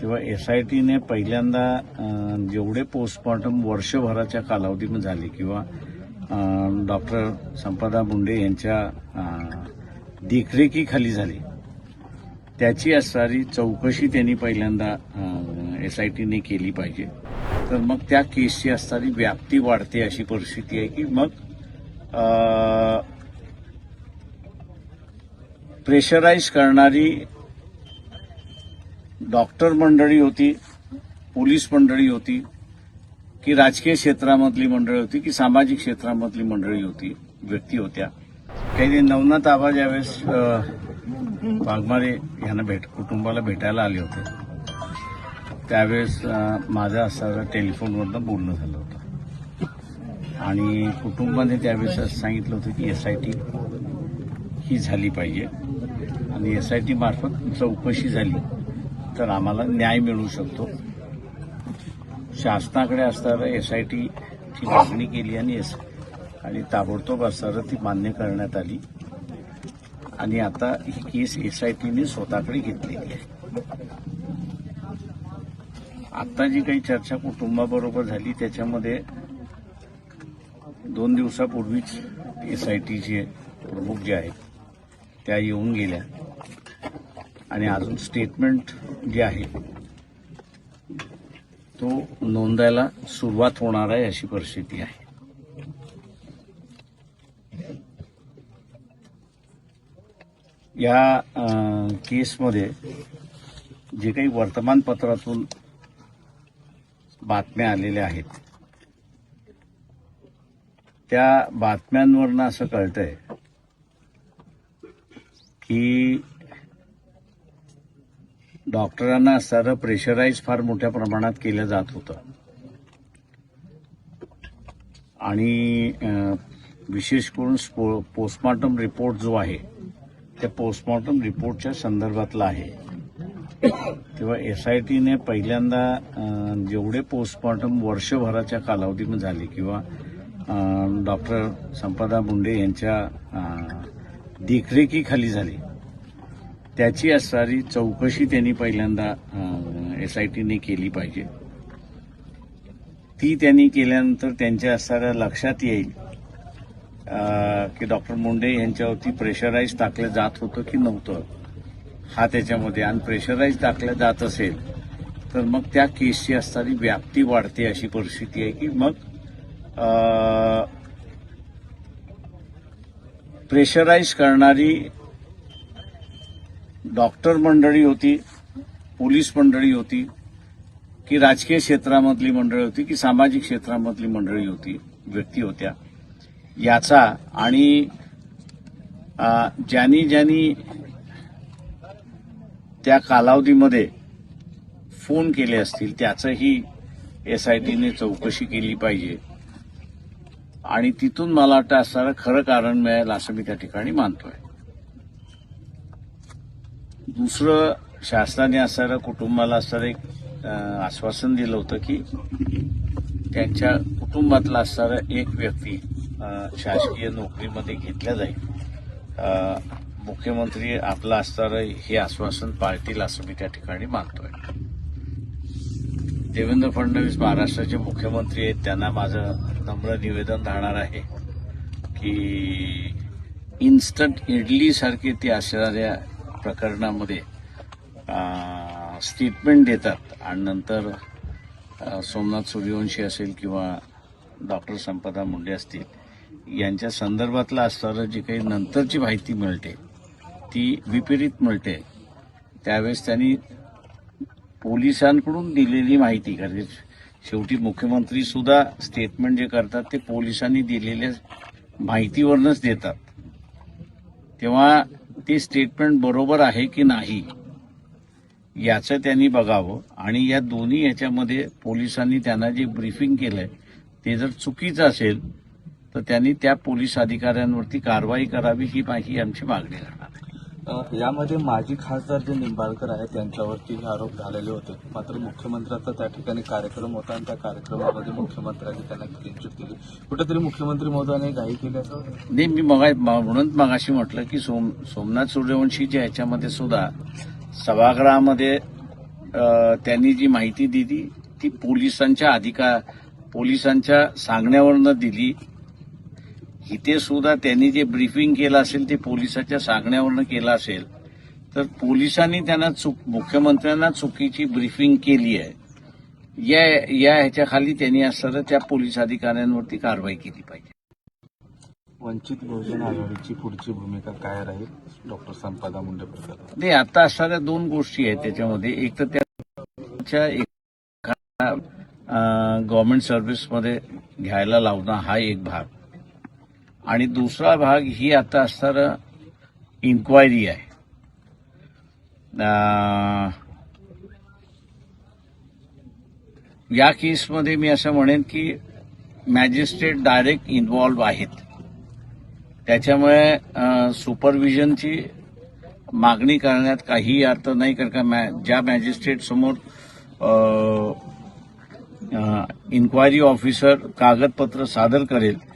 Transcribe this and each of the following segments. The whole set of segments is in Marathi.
तेव्हा एस आय टीने पहिल्यांदा जेवढे पोस्टमॉर्टम वर्षभराच्या कालावधीमध्ये झाले किंवा डॉक्टर संपदा मुंडे यांच्या देखरेखीखाली झाली त्याची असणारी चौकशी त्यांनी पहिल्यांदा एस आय टीने केली पाहिजे. तर मग त्या केसची असणारी व्याप्ती वाढते अशी परिस्थिती आहे की मग प्रेशराईज करणारी डॉक्टर मंडळी होती पोलीस मंडळी होती की राजकीय क्षेत्रामधली मंडळी होती की सामाजिक क्षेत्रामधली मंडळी होती व्यक्ती होत्या. काही नवनाथ आबा ज्यावेळेस वाघमारे यांना भेट कुटुंबाला भेटायला आले होते त्यावेळेस माझं असं टेलिफोनवरनं बोलणं झालं होतं. आणि कुटुंबाने त्यावेळेस असं सांगितलं होतं की एस आय टी ही झाली पाहिजे. आणि एस आय टी मार्फत चौकशी झाली. तर आम्हाला न्याय मिळू शकतो. शासनाकडे असणारं एस आय टीची मागणी केली आणि एस आणि ताबडतोब असणारं ती मान्य करण्यात आली. आणि आता ही केस एस आय टीने स्वतःकडे घेतलेली आहे आता जी काही चर्चा कुटुंबाबरोबर झाली त्याच्यामध्ये दोन दिवसापूर्वीच एस आय टीचे प्रमुख जे आहेत त्या येऊन गेल्या. आणि अजून स्टेटमेंट जे आहे तो नोंदायला सुरुवात होणार आहे अशी परिस्थिती आहे. या केसमध्ये जे काही वर्तमानपत्रातून बातम्या आलेल्या आहेत त्या बातम्यांवरनं असं कळतंय की डॉक्टरांना असणारं प्रेशराईज फार मोठ्या प्रमाणात केलं जात होतं. आणि विशेष करून स्पो पोस्टमॉर्टम रिपोर्ट जो आहे त्या पोस्टमॉर्टम रिपोर्टच्या संदर्भातला आहे. तेव्हा एस आय टीने पहिल्यांदा जेवढे पोस्टमॉर्टम वर्षभराच्या कालावधीमध्ये झाले किंवा डॉक्टर संपदा मुंडे यांच्या देखरेखीखाली झाली त्याची असणारी चौकशी त्यांनी पहिल्यांदा एस आय टीने केली पाहिजे. ती त्यांनी केल्यानंतर त्यांच्या असणाऱ्या लक्षात येईल की डॉक्टर मुंडे यांच्यावरती प्रेशराईज टाकलं जात होतं की नव्हतं. हा त्याच्यामध्ये आणि प्रेशराईज टाकलं जात असेल तर मग त्या केसची असणारी व्याप्ती वाढते अशी परिस्थिती आहे की मग प्रेशराईज करणारी डॉक्टर मंडळी होती पोलीस मंडळी होती की राजकीय क्षेत्रामधली मंडळी होती की सामाजिक क्षेत्रामधली मंडळी होती व्यक्ती होत्या. याचा आणि ज्यांनी ज्यांनी त्या कालावधीमध्ये फोन केले असतील त्याचंही एस आय टीने चौकशी केली पाहिजे. आणि तिथून मला वाटतं असणारं खरं कारण मिळेल असं मी त्या ठिकाणी मानतोय. दुसरं शासनाने असणारं कुटुंबाला असणारं एक आश्वासन दिलं होतं की त्यांच्या कुटुंबातला असणारा एक व्यक्ती शासकीय नोकरीमध्ये घेतल्या जाईल. मुख्यमंत्री आपलं असणारं हे आश्वासन पाळतील असं मी त्या ठिकाणी मानतोय. देवेंद्र फडणवीस महाराष्ट्राचे मुख्यमंत्री आहेत. त्यांना माझं नम्र निवेदन राहणार आहे की इन्स्टंट इडलीसारखी ते असणाऱ्या प्रकरणामध्ये स्टेटमेंट देतात. आणि नंतर सोमनाथ सूर्यवंशी असेल किंवा डॉक्टर संपदा मुंडे असतील यांच्या संदर्भातलं असणारं जी काही नंतरची माहिती मिळते ती विपरीत मिळते. त्यावेळेस त्यांनी पोलिसांकडून दिलेली माहिती कारण शेवटी मुख्यमंत्री सुद्धा स्टेटमेंट जे करतात ते पोलिसांनी दिलेल्या माहितीवरनच देतात. तेव्हा ती स्टेटमेंट बरोबर आहे की नाही याचं त्यांनी बघावं. आणि या दोन्ही याच्यामध्ये पोलिसांनी त्यांना जे ब्रीफिंग केलंय ते जर चुकीचं असेल तर त्यांनी त्या पोलीस अधिकाऱ्यांवरती कारवाई करावी ही माहिती आमची मागणी राहणार यामध्ये माजी खासदार जे निंबाळकर आहेत त्यांच्यावरती हे आरोप झालेले होते. मात्र मुख्यमंत्र्यांचा त्या ठिकाणी कार्यक्रम होता आणि त्या कार्यक्रमामध्ये मुख्यमंत्र्यांनी त्यांना क्लीनचिट केली कुठेतरी मुख्यमंत्री महोदयाने घाई केली असं नाही मी मगा म्हणून मगाशी म्हटलं की सोम सोमनाथ सूर्यवंशीच्या ह्याच्यामध्ये सुद्धा सभागृहामध्ये त्यांनी जी माहिती दिली ती पोलिसांच्या अधिकार पोलिसांच्या सांगण्यावरनं दिली. इथे सुद्धा त्यांनी जे ब्रीफिंग केलं असेल ते पोलिसाच्या सांगण्यावरनं केलं असेल तर पोलिसांनी त्यांना चूक मुख्यमंत्र्यांना चुकीची ब्रीफिंग केली आहे. या या ह्याच्याखाली त्यांनी असताना त्या पोलीस अधिकाऱ्यांवरती कारवाई केली पाहिजे. वंचित बहुजन आघाडीची पुढची भूमिका काय राहील? डॉक्टर संपदा मुंडे नाही आता असणाऱ्या दोन गोष्टी आहेत त्याच्यामध्ये. एक तर त्याच्या एका गव्हर्नमेंट सर्व्हिसमध्ये घ्यायला लावणं हा एक भाग. आणि दुसरा भाग ही आता असणारं इन्क्वायरी आहे. या केसमध्ये मी असं म्हणेन की मॅजिस्ट्रेट डायरेक्ट इन्वॉल्व आहेत. त्याच्यामुळे सुपरविजनची मागणी करण्यात काही अर्थ नाही कारण का मॅ- ज्या मॅजिस्ट्रेट समोर इन्क्वायरी ऑफिसर कागदपत्र सादर करेल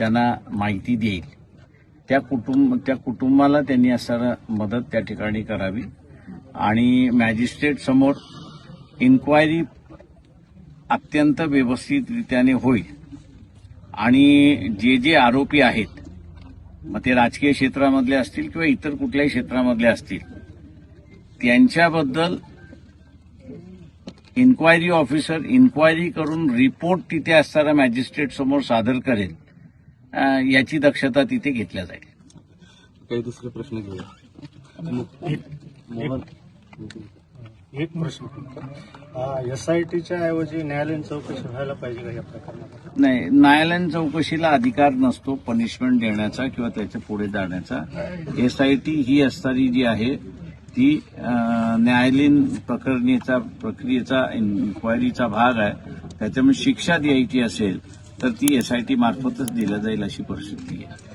त्यांना माहिती देईल. त्या कुटुंब त्या कुटुंबाला त्यांनी असणारा मदत त्या ठिकाणी करावी. आणि मॅजिस्ट्रेट समोर इन्क्वायरी अत्यंत व्यवस्थितरित्याने होईल. आणि जे जे आरोपी आहेत मग ते राजकीय क्षेत्रामधले असतील किंवा इतर कुठल्याही क्षेत्रामधले असतील त्यांच्याबद्दल इन्क्वायरी ऑफिसर इन्क्वायरी करून रिपोर्ट तिथे असणारा मॅजिस्ट्रेट समोर सादर करेल. याची दक्षता तिथे घेतल्या जाईल. काही दुसरे प्रश्न घेऊया. एक प्रश्न. एस आय टीच्या ऐवजी न्यायालयीन चौकशी व्हायला पाहिजे का या प्रकरणात नाही न्यायालयीन चौकशीला अधिकार नसतो पनिशमेंट देण्याचा किंवा त्याच्या पुढे जाण्याचा. एस आय टी ही असणारी जी आहे ती न्यायालयीन प्रकरणीचा प्रक्रियेचा इन्क्वायरीचा भाग आहे. त्याच्यामुळे शिक्षा द्यायची असेल तर ती एस आय टी मार्फतच दिल्या जाईल अशी परिस्थिती आहे.